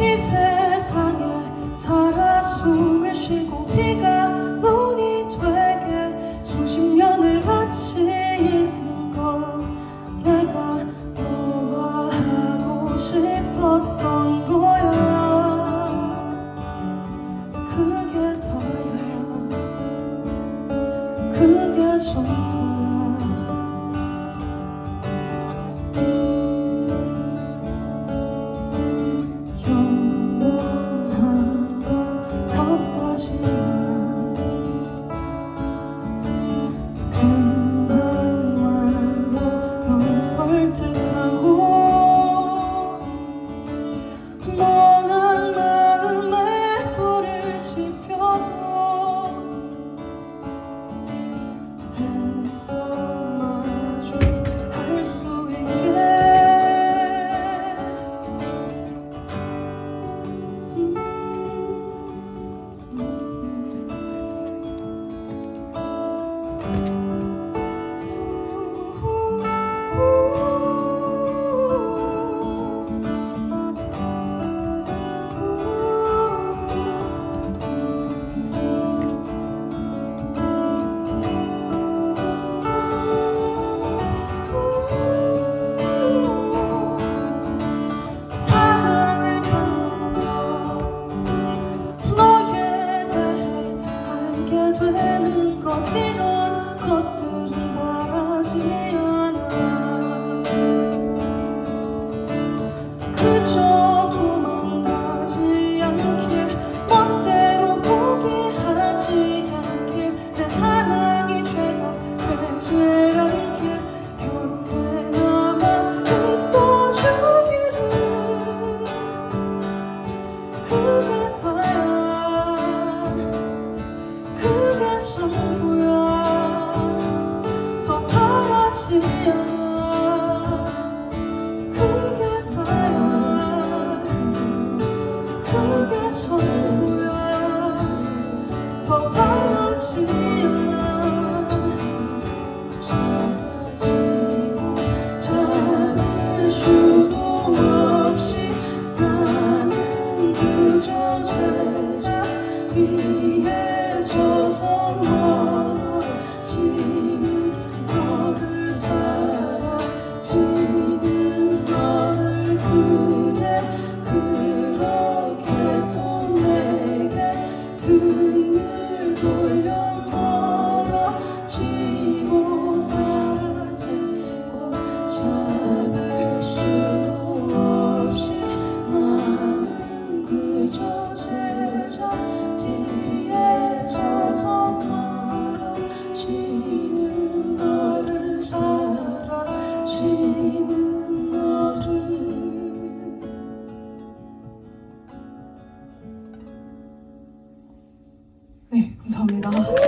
이 세상에 살아 숨을 쉬고 피가 눈이 되게 수십 년을 같이 있는 거 내가 너와 하고 싶었던 거야. 그게 다야. 그게 전부 멍한 마음에 불을 지펴도 애써 마주 할 수 있게. 사랑 알게 되는 것 you. 감사합니다.